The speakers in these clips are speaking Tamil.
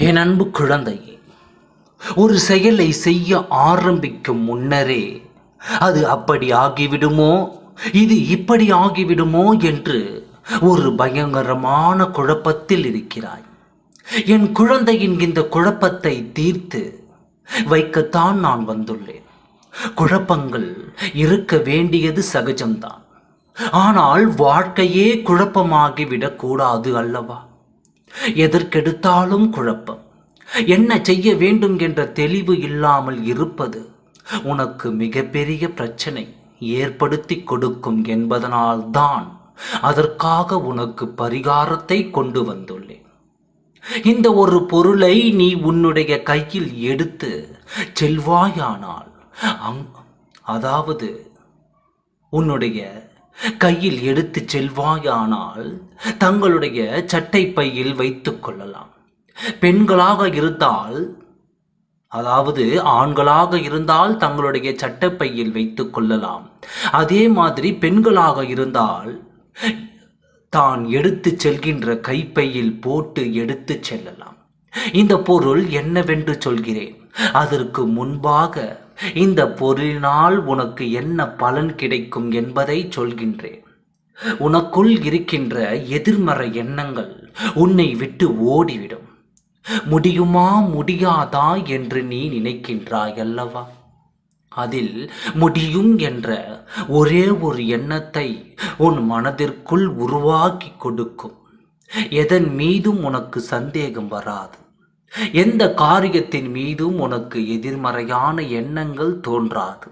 என் அன்பு குழந்தையே ஒரு செயலை செய்ய ஆரம்பிக்கும் முன்னரே அது அப்படி ஆகிவிடுமோ? இது இப்படி ஆகிவிடுமோ என்று ஒரு பயங்கரமான குழப்பத்தில் இருக்கிறாய். என் குழந்தையின் இந்த குழப்பத்தை தீர்த்து வைக்கத்தான் நான் வந்துள்ளேன். குழப்பங்கள் இருக்க வேண்டியது சகஜம்தான். ஆனால் வாழ்க்கையே குழப்பமாகிவிடக் கூடாது அல்லவா? எதற்கெடுத்தாலும் குழப்பம். என்ன செய்ய வேண்டும் என்ற தெளிவு இல்லாமல் இருப்பது உனக்கு மிகப்பெரிய பிரச்சனை. ஏற்படுத்தி கொடுக்கும் என்பதனால்தான் அதற்காக உனக்கு பரிகாரத்தை கொண்டு வந்துள்ளேன். இந்த ஒரு பொருளை நீ உன்னுடைய கையில் எடுத்து செல்வாயானால் அங் அதாவது உன்னுடைய கையில் எடுத்து செல்வாயானால் தங்களுடைய சட்டை பையில் வைத்துக் கொள்ளலாம். பெண்களாக இருந்தால் அதாவது ஆண்களாக இருந்தால் தங்களுடைய சட்டப்பையில் வைத்துக் கொள்ளலாம். அதே மாதிரி பெண்களாக இருந்தால் தான் எடுத்து செல்கின்ற கைப்பையில் போட்டு எடுத்து செல்லலாம். இந்த பொருள் என்னவென்று சொல்கிறேன். அதற்கு முன்பாக இந்த பொருளினால் உனக்கு என்ன பலன் கிடைக்கும் என்பதை சொல்கின்றேன். உனக்குள் இருக்கின்ற எதிர்மறை எண்ணங்கள் உன்னை விட்டு ஓடிவிடும். முடியுமா முடியாதா என்று நீ நினைக்கின்றாய் அல்லவா அதில் முடியும் என்ற ஒரே ஒரு எண்ணத்தை உன் மனதிற்குள் உருவாக்கி கொடுக்கும். எதன் மீதும் உனக்கு சந்தேகம் வராது. எந்த காரியத்தின் மீதும் உனக்கு எதிர்மறையான எண்ணங்கள் தோன்றாது.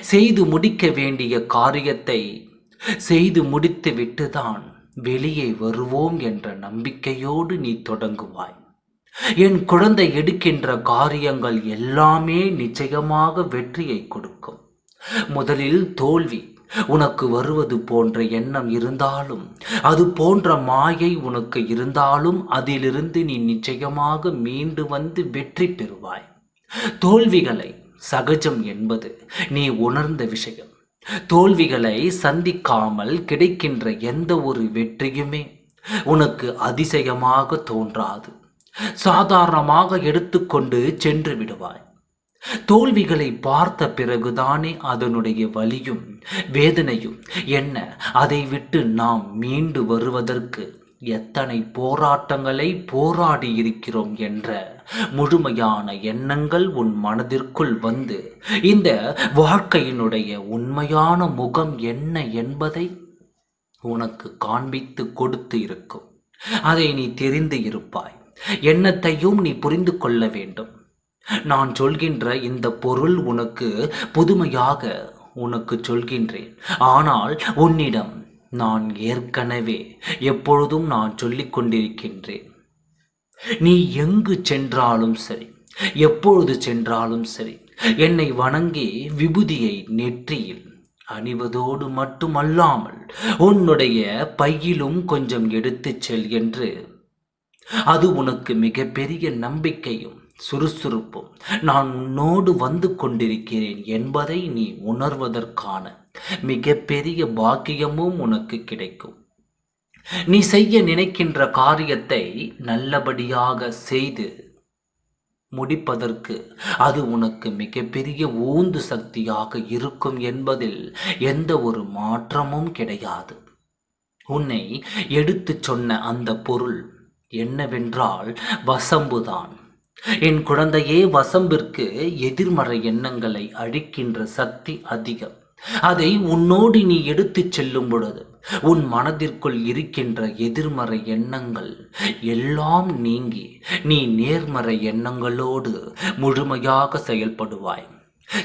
செய்து முடிக்க வேண்டிய காரியத்தை செய்து முடித்து விட்டுதான் வெளியே வருவோம் என்ற நம்பிக்கையோடு நீ தொடங்குவாய். என் குழந்தை எடுக்கின்ற காரியங்கள் எல்லாமே நிச்சயமாக வெற்றியை கொடுக்கும். முதலில் தோல்வி உனக்கு வருவது போன்ற எண்ணம் இருந்தாலும் அது போன்ற மாயை உனக்கு இருந்தாலும் அதிலிருந்து நீ நிச்சயமாக மீண்டு வந்து வெற்றி பெறுவாய். தோல்விகளை சகஜம் என்பது நீ உணர்ந்த விஷயம். தோல்விகளை சந்திக்காமல் கிடைக்கின்ற எந்த ஒரு வெற்றியுமே உனக்கு அதிசயமாக தோன்றாது. சாதாரணமாக எடுத்துக்கொண்டு சென்று விடுவாய். தோல்விகளை பார்த்த பிறகுதானே அதனுடைய வலியும் வேதனையும்? என்ன? அதை விட்டு நாம் மீண்டு வருவதற்கு எத்தனை போராட்டங்களை போராடி இருக்கிறோம் என்ற முழுமையான எண்ணங்கள் உன் மனதிற்குள் வந்து இந்த வாழ்க்கையினுடைய உண்மையான முகம் என்ன என்பதை உனக்கு காண்பித்து கொடுத்து இருக்கும். அதை நீ தெரிந்து இருப்பாய். எண்ணத்தையும் நீ புரிந்து கொள்ள வேண்டும். நான் சொல்கின்ற இந்த பொருள் உனக்கு புதுமையாக உனக்கு சொல்கின்றேன். ஆனால் உன்னிடம் நான் ஏற்கனவே எப்பொழுதும் நான் சொல்லிக் கொண்டிருக்கின்றேன். நீ எங்கு சென்றாலும் சரி எப்பொழுது சென்றாலும் சரி என்னை வணங்கி விபூதியை நெற்றியில் அணிவதோடு மட்டுமல்லாமல் உன்னுடைய பையிலும் கொஞ்சம் எடுத்துச் செல் என்று. அது உனக்கு மிகப்பெரிய நம்பிக்கையும் சுறுசுறுப்பும். நான் உன்னோடு வந்து கொண்டிருக்கிறேன் என்பதை நீ உணர்வதற்கான மிகப்பெரிய பாக்கியமும் உனக்கு கிடைக்கும். நீ செய்ய நினைக்கின்ற காரியத்தை நல்லபடியாக செய்து முடிப்பதற்கு அது உனக்கு மிகப்பெரிய ஊந்து சக்தியாக இருக்கும் என்பதில் எந்த ஒரு மாற்றமும் கிடையாது. உன்னை எடுத்துச் சொன்ன அந்த பொருள் என்னவென்றால் வசம்புதான். என் குழந்தையே வசம்பிற்கு எதிர்மறை எண்ணங்களை அழிக்கின்ற சக்தி அதிகம். அதை உன்னோடு நீ எடுத்துச் செல்லும் பொழுது உன் மனதிற்குள் இருக்கின்ற எதிர்மறை எண்ணங்கள் எல்லாம் நீங்கி நீ நேர்மறை எண்ணங்களோடு முழுமையாக செயல்படுவாய்.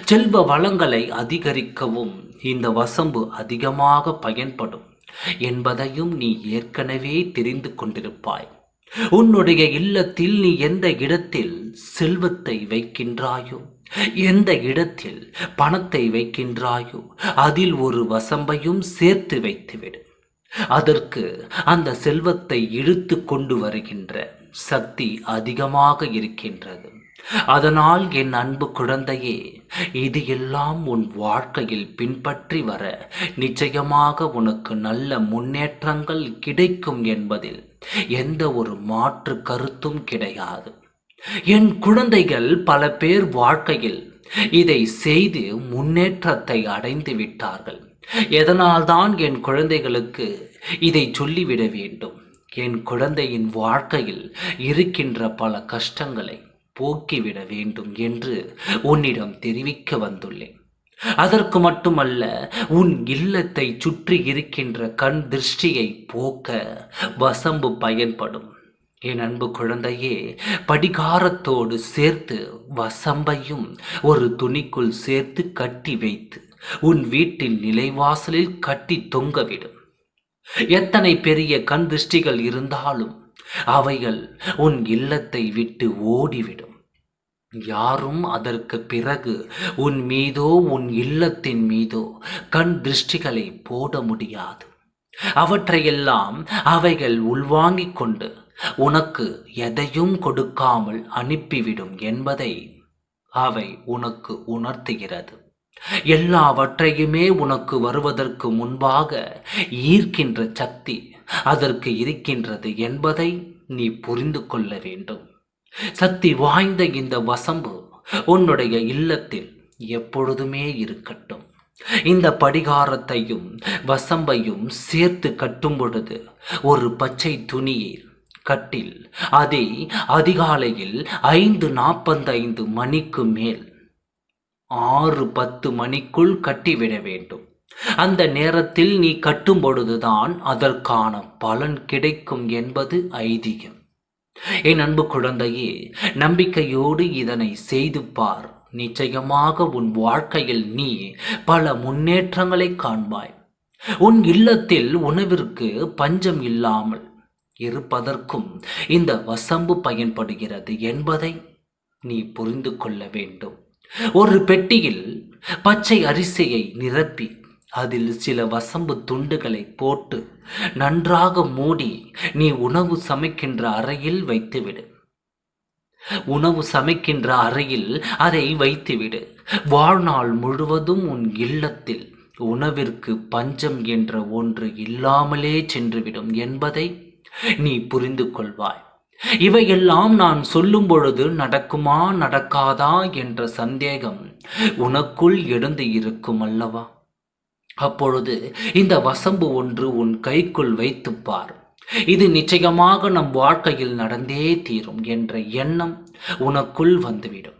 செல்வ வளங்களை அதிகரிக்கவும் இந்த வசம்பு அதிகமாக பயன்படும் என்பதையும் நீ ஏற்கனவே தெரிந்து கொண்டிருப்பாய். உன்னுடைய இல்லத்தில் நீ எந்த இடத்தில் செல்வத்தை வைக்கின்றாயோ? எந்த இடத்தில் பணத்தை வைக்கின்றாயோ? அதில் ஒரு வசம்பையும் சேர்த்து வைத்துவிடு. அதற்கு அந்த செல்வத்தை இழுத்து கொண்டு வருகின்ற சக்தி அதிகமாக இருக்கின்றது. அதனால் என் அன்பு குழந்தையே இது எல்லாம் உன் வாழ்க்கையில் பின்பற்றி வர நிச்சயமாக உனக்கு நல்ல முன்னேற்றங்கள் கிடைக்கும் என்பதில் எந்த ஒரு மாற்று கருத்தும் கிடையாது. என் குழந்தைகள் பல பேர் வாழ்க்கையில் இதை செய்து முன்னேற்றத்தை அடைந்து விட்டார்கள். எதனால்தான் என் குழந்தைகளுக்கு இதை சொல்லிவிட வேண்டும்? என் குழந்தையின் வாழ்க்கையில் இருக்கின்ற பல கஷ்டங்களை போக்கிவிட வேண்டும் என்று உன்னிடம் தெரிவிக்க வந்துள்ளேன். அதற்கு மட்டுமல்ல உன் இல்லத்தை சுற்றி இருக்கின்ற கண் திருஷ்டியை போக்க வசம்பு பயன்படும். என் அன்பு குழந்தையே படிகாரத்தோடு சேர்த்து வசம்பையும் ஒரு துணிக்குள் சேர்த்து கட்டி வைத்து உன் வீட்டின் நிலைவாசலில் கட்டி தொங்கவிடும். எத்தனை பெரிய கண் திருஷ்டிகள் இருந்தாலும் அவைகள் உன் இல்லத்தை விட்டு ஓடிவிடும். யாரும் அதற்கு பிறகு உன் மீதோ உன் இல்லத்தின் மீதோ கண் திருஷ்டிகளை போட முடியாது. அவற்றையெல்லாம் அவைகள் உள்வாங்கிக் கொண்டு உனக்கு எதையும் கொடுக்காமல் அனுப்பிவிடும் என்பதை அவை உனக்கு உணர்த்துகிறது. எல்லாவற்றையுமே உனக்கு வருவதற்கு முன்பாக ஈர்க்கின்ற சக்தி அதற்கு இருக்கின்றது என்பதை நீ புரிந்து கொள்ள வேண்டும். சக்தி வாய்ந்த இந்த வசம்பு உன்னுடைய இல்லத்தில் எப்பொழுதுமே இருக்கட்டும். இந்த படிகாரத்தையும் வசம்பையும் சேர்த்து கட்டும் பொழுது ஒரு பச்சை துணியில் கட்டில் அதை அதிகாலையில் ஐந்து நாற்பத்தைந்து மணிக்கு மேல் ஆறு பத்து மணிக்குள் கட்டிவிட வேண்டும். அந்த நேரத்தில் நீ கட்டும் பொழுதுதான் அதற்கான பலன் கிடைக்கும் என்பது ஐதீகம். என் அன்பு குழந்தையே நம்பிக்கையோடு இதனை செய்து பார். நிச்சயமாக உன் வாழ்க்கையில் நீ பல முன்னேற்றங்களை காண்பாய். உன் இல்லத்தில் உணவிற்கு பஞ்சம் இல்லாமல் இருப்பதற்கும் இந்த வசம்பு பயன்படுகிறது என்பதை நீ புரிந்து கொள்ள வேண்டும். ஒரு பெட்டியில் பச்சை அரிசியை நிரப்பி அதில் சில வசம்பு துண்டுகளை போட்டு நன்றாக மூடி நீ உணவு சமைக்கின்ற அறையில் வைத்துவிடு. உணவு சமைக்கின்ற அறையில் அதை வைத்துவிடு. வாழ்நாள் முழுவதும் உன் இல்லத்தில் உணவிற்கு பஞ்சம் என்ற ஒன்று இல்லாமலே சென்றுவிடும் என்பதை நீ புரிந்து கொள்வாய். இவையெல்லாம் நான் சொல்லும் பொழுது நடக்குமா நடக்காதா என்ற சந்தேகம் உனக்குள் எழுந்து இருக்கும் அல்லவா? அப்பொழுது இந்த வசம்பு ஒன்று உன் கைக்குள் வைத்துப் பார் இது நிச்சயமாக நம் வாழ்க்கையில் நடந்தே தீரும் என்ற எண்ணம் உனக்குள் வந்துவிடும்.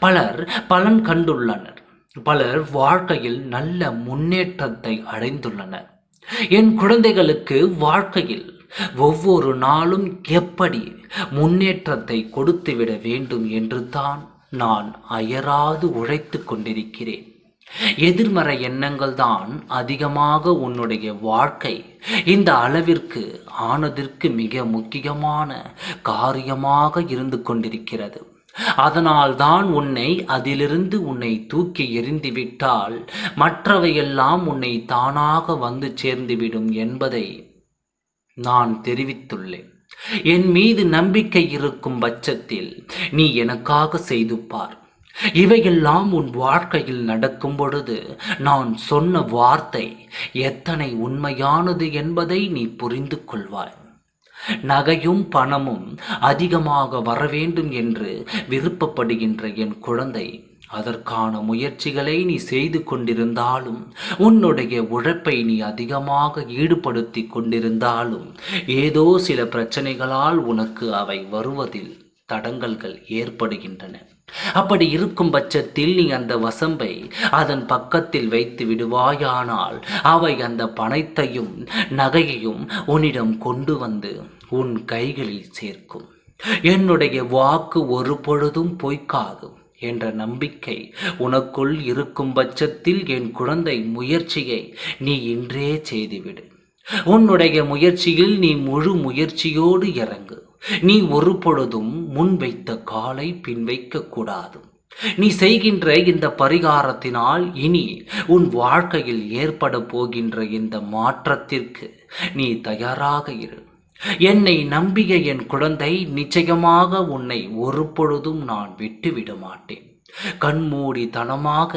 பலர் பலன் கண்டுள்ளனர். பலர் வாழ்க்கையில் நல்ல முன்னேற்றத்தை அடைந்துள்ளனர். என் குழந்தைகளுக்கு வாழ்க்கையில் ஒவ்வொரு நாளும் எப்படி முன்னேற்றத்தை கொடுத்துவிட வேண்டும் என்று தான் நான் அயராது உழைத்து கொண்டிருக்கிறேன். எதிர்மறை எண்ணங்கள் தான் அதிகமாக உன்னுடைய வாழ்க்கை. இந்த அளவிற்கு ஆனதற்கு மிக முக்கியமான காரியமாக இருந்து கொண்டிருக்கிறது. அதனால் தான் உன்னை அதிலிருந்து உன்னை தூக்கி எறிந்துவிட்டால் மற்றவையெல்லாம் உன்னை தானாக வந்து சேர்ந்துவிடும் என்பதை நான் தெரிவித்துள்ளேன். என் மீது நம்பிக்கை இருக்கும் பட்சத்தில் நீ எனக்காக செய்து பார். இவையெல்லாம் உன் வாழ்க்கையில் நடக்கும் பொழுது நான் சொன்ன வார்த்தை எத்தனை உண்மையானது என்பதை நீ புரிந்து கொள்வாய். நகையும் பணமும் அதிகமாக வர வேண்டும் என்று விருப்பப்படுகின்ற என் குழந்தை அதற்கான முயற்சிகளை நீ செய்து கொண்டிருந்தாலும் உன்னுடைய உழைப்பை நீ அதிகமாக ஈடுபடுத்தி கொண்டிருந்தாலும் ஏதோ சில பிரச்சனைகளால் உனக்கு அவை வருவதில் தடங்கல்கள் ஏற்படுகின்றன. அப்படி இருக்கும் பட்சத்தில் நீ அந்த வசம்பை அதன் பக்கத்தில் வைத்து விடுவாயானால் அவை அந்த பணத்தையும் நகையையும் உன்னிடம் கொண்டு வந்து உன் கைகளில் சேர்க்கும். என்னுடைய வாக்கு ஒரு பொழுதும் பொய்க்காகும் என்ற நம்பிக்கை உனக்குள் இருக்கும் பட்சத்தில் என் குழந்தை முயற்சியை நீ இன்றே செய்துவிடு. உன்னுடைய முயற்சியில் நீ முழு முயற்சியோடு இறங்கு. நீ ஒரு பொழுதும் முன் வைத்த காலை பின்வைக்க கூடாது. நீ செய்கின்ற இந்த பரிகாரத்தினால் இனி உன் வாழ்க்கையில் ஏற்பட போகின்ற இந்த மாற்றத்திற்கு நீ தயாராக இரு. என்னை நம்பிய என் குழந்தை நிச்சயமாக உன்னை ஒரு பொழுதும் நான் விட்டுவிட மாட்டேன். கண்மூடித்தனமாக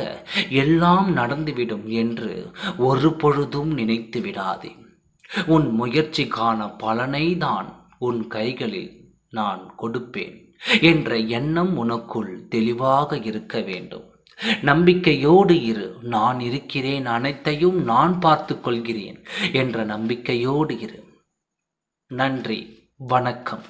எல்லாம் நடந்துவிடும் என்று ஒரு பொழுதும் நினைத்து விடாதே. உன் முயற்சிக்கான பலனை தான் உன் கைகளில் நான் கொடுப்பேன் என்ற எண்ணம் உனக்குள் தெளிவாக இருக்க வேண்டும். நம்பிக்கையோடு இரு நான் இருக்கிறேன் அனைத்தையும் நான் பார்த்து கொள்கிறேன் என்ற நம்பிக்கையோடு இரு. நன்றி வணக்கம்.